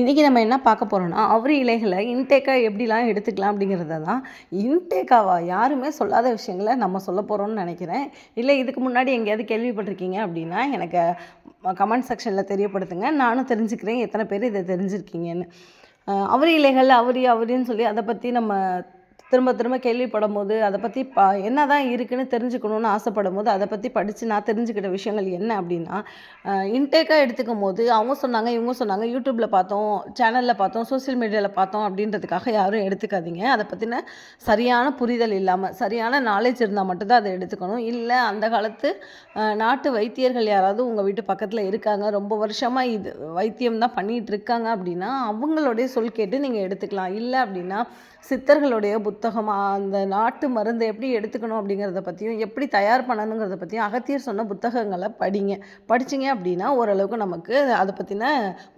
இன்றைக்கி நம்ம என்ன பார்க்க போகிறோம்னா அவரி இலைகளை இன்டேக்காக எப்படிலாம் எடுத்துக்கலாம் அப்படிங்கிறத தான் இன்டேக்காவா யாருமே சொல்லாத விஷயங்களை நம்ம சொல்ல போகிறோம்னு நினைக்கிறேன். இல்லை இதுக்கு முன்னாடி எங்கேயாவது கேள்விப்பட்டிருக்கீங்க அப்படின்னா எனக்கு கமெண்ட் செக்ஷனில் தெரியப்படுத்துங்க. நானும் தெரிஞ்சுக்கிறேன். எத்தனை பேர் இதை தெரிஞ்சிருக்கீங்கன்னு. அவரி இலைகள் அவரி அவரின்னு சொல்லி அதை பற்றி நம்ம திரும்ப திரும்ப கேள்விப்படும் போது அதை பற்றி ப என்ன தான் இருக்குன்னு தெரிஞ்சுக்கணுன்னு ஆசைப்படும் போது அதை பற்றி படித்து நான் தெரிஞ்சுக்கிட்ட விஷயங்கள் என்ன அப்படின்னா இன்டேக்காக எடுத்துக்கும் போது அவங்க சொன்னாங்க இவங்க சொன்னாங்க யூடியூப்பில் பார்த்தோம் சேனலில் பார்த்தோம் சோசியல் மீடியாவில் பார்த்தோம் அப்படின்றதுக்காக யாரும் எடுத்துக்காதீங்க. அதை பற்றின சரியான புரிதல் இல்லாமல் சரியான நாலேஜ் இருந்தால் மட்டும்தான் அதை எடுத்துக்கணும். இல்லை அந்த காலத்து நாட்டு வைத்தியர்கள் யாராவது உங்கள் வீட்டு பக்கத்தில் இருக்காங்க ரொம்ப வருஷமாக இது வைத்தியம் தான் பண்ணிகிட்டு இருக்காங்க அப்படின்னா அவங்களுடைய சொல் கேட்டு நீங்கள் எடுத்துக்கலாம். இல்லை அப்படின்னா சித்தர்களுடைய புத்தகமாக அந்த நாட்டு மருந்தை எப்படி எடுத்துக்கணும் அப்படிங்கிறத பற்றியும் எப்படி தயார் பண்ணணுங்கிறத பற்றியும் அகத்தியர் சொன்ன புத்தகங்களை படிங்க. படிச்சிங்க அப்படின்னா ஓரளவுக்கு நமக்கு அதை பற்றின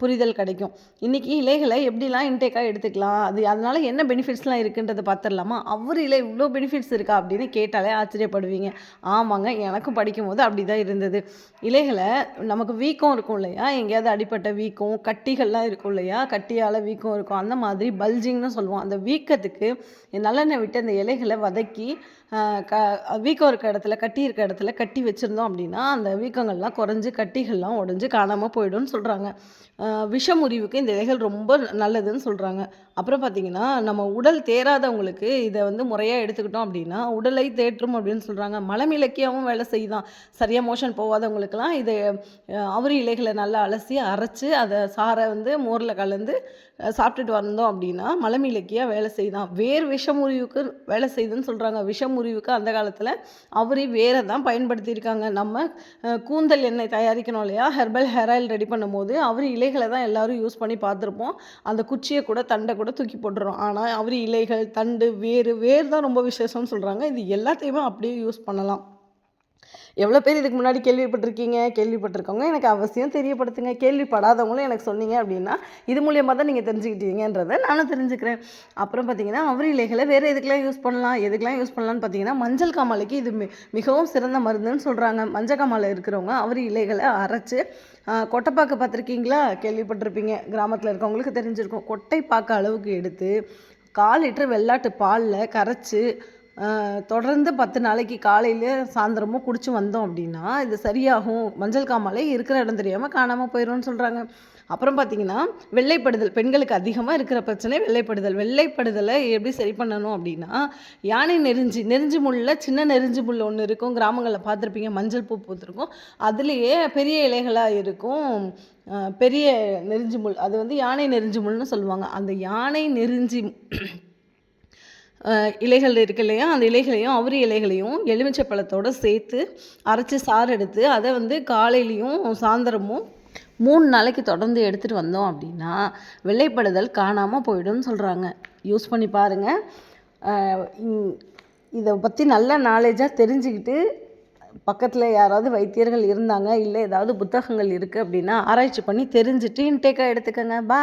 புரிதல் கிடைக்கும். இன்றைக்கி இலைகளை எப்படிலாம் இன்டேக்காக எடுத்துக்கலாம்? அது அதனால் என்ன பெனிஃபிட்ஸ்லாம் இருக்குன்றதை பார்த்துடலாமா அவர் இலை இவ்வளோ பெனிஃபிட்ஸ் இருக்கா அப்படின்னு கேட்டாலே ஆச்சரியப்படுவீங்க. ஆமாங்க எனக்கும் படிக்கும் போது அப்படி தான் இருந்தது. இலைகளை நமக்கு வீக்கம் இருக்கும் இல்லையா? எங்கேயாவது அடிப்பட்ட வீக்கம் கட்டிகள்லாம் இருக்கும் இல்லையா? கட்டியால் வீக்கம் இருக்கும். அந்த மாதிரி பல்ஜிங்னு சொல்லுவோம். அந்த வீக்கத்துக்கு நல்லெண்ணெய் விட்டு அந்த இலைகளை வதக்கி க வீக்கம் இருக்க இடத்துல கட்டி இருக்க இடத்துல கட்டி வச்சுருந்தோம் அப்படின்னா அந்த வீக்கங்கள்லாம் குறைஞ்சி கட்டிகள்லாம் உடஞ்சி காணாமல் போயிடும்னு சொல்கிறாங்க விஷமுறிவுக்கு இந்த இலைகள் ரொம்ப நல்லதுன்னு சொல்கிறாங்க அப்புறம் பார்த்திங்கன்னா நம்ம உடல் தேராதவங்களுக்கு இதை வந்து முறையாக எடுத்துக்கிட்டோம் அப்படின்னா உடலை தேற்றும் அப்படின்னு சொல்கிறாங்க மலம் இலக்கியாவும் வேலை செய்யுதான் சரியாக மோஷன் போகாதவங்களுக்கெல்லாம் இதை அவரி இலைகளை நல்லா அலசி அரைச்சி அதை சாரை வந்து மோரில் கலந்து சாப்பிட்டுட்டு வந்தோம் அப்படின்னா மலம் இலக்கியாக வேலை செய்யுதான் வேர் விஷமுறிவுக்கு வேலை செய்யுதுன்னு சொல்கிறாங்க விஷமுறிவுக்கு அந்த காலத்தில் அவரி வேரை தான் பயன்படுத்தியிருக்காங்க. நம்ம கூந்தல் எண்ணெய் தயாரிக்கணும் இல்லையா? ஹெர்பல் ஹேர் ஆயில் ரெடி பண்ணும்போது அவர் இலைகளை தான் எல்லோரும் யூஸ் பண்ணி பார்த்துருப்போம். அந்த குச்சியை கூட தண்டை கூட தூக்கி போட்டுறோம். ஆனால் அவர் இலைகள் தண்டு வேறு வேர் தான் ரொம்ப விசேஷம்னு சொல்கிறாங்க இது எல்லாத்தையுமே அப்படியே யூஸ் பண்ணலாம். எவ்வளோ பேர் இதுக்கு முன்னாடி கேள்விப்பட்டிருக்கீங்க? கேள்விப்பட்டிருக்கவங்க எனக்கு அவசியம் தெரியப்படுத்துங்க. கேள்விப்படாதவங்களும் எனக்கு சொன்னீங்க அப்படின்னா இது மூலியமாக தான் நீங்கள் தெரிஞ்சுக்கிட்டீங்கன்றதை நானும் தெரிஞ்சுக்கிறேன். அப்புறம் பார்த்தீங்கன்னா அவரி இலைகளை வேறு எதுக்கெலாம் யூஸ் பண்ணலாம்? எதுக்கெலாம் யூஸ் பண்ணலான்னு பார்த்தீங்கன்னா மஞ்சள் காமாலைக்கு இது மிகவும் சிறந்த மருந்துன்னு சொல்கிறாங்க மஞ்சள் காமாலை இருக்கிறவங்க அவரி இலைகளை அரைச்சி கொட்டைப்பாக்கு பார்த்துருக்கீங்களா கேள்விப்பட்டிருப்பீங்க. கிராமத்தில் இருக்கவங்களுக்கு தெரிஞ்சிருக்கும். கொட்டை பார்க்க அளவுக்கு எடுத்து கால் லிட்டர் வெள்ளாட்டு பாலில் கரைச்சி தொடர்ந்து பத்து நாளைக்கு காலையில் சாயந்தரமும் குடிச்சு வந்தோம் அப்படின்னா இது சரியாகும். மஞ்சள் காமாலை இருக்கிற இடம் தெரியாமல் காணாமல் போயிடும்னு சொல்கிறாங்க அப்புறம் பார்த்திங்கன்னா வெள்ளைப்படுதல் பெண்களுக்கு அதிகமாக இருக்கிற பிரச்சனை வெள்ளைப்படுதல். வெள்ளைப்படுதலை எப்படி சரி பண்ணணும் அப்படின்னா யானை நெறிஞ்சி நெறிஞ்சி முள்ளில் சின்ன நெறிஞ்சி முள் ஒன்று இருக்கும். கிராமங்களில் பார்த்துருப்பீங்க மஞ்சள் பூ பூத்துருக்கும். அதுலேயே பெரிய இலைகளாக இருக்கும். பெரிய நெறிஞ்சி முள். அது வந்து யானை நெறிஞ்சி முள்னு சொல்லுவாங்க. அந்த யானை நெறிஞ்சி இலைகள் இருக்கு இல்லையா? அந்த இலைகளையும் அவரி இலைகளையும் எலுமிச்சை பழத்தோடு சேர்த்து அரைச்சி சாறு எடுத்து அதை வந்து காலையிலையும் சாயந்தரமும் மூணு நாளைக்கு தொடர்ந்து எடுத்துகிட்டு வந்தோம் அப்படின்னா வெள்ளைப்படுதல் காணாமல் போயிடும்னு சொல்கிறாங்க யூஸ் பண்ணி பாருங்கள் இதை பற்றி நல்ல நாலேஜாக தெரிஞ்சுக்கிட்டு பக்கத்தில் யாராவது வைத்தியர்கள் இருந்தாங்க இல்லை ஏதாவது புத்தகங்கள் இருக்குது அப்படின்னா ஆராய்ச்சி பண்ணி தெரிஞ்சுட்டு இன்டேக்காக எடுத்துக்கோங்க. பா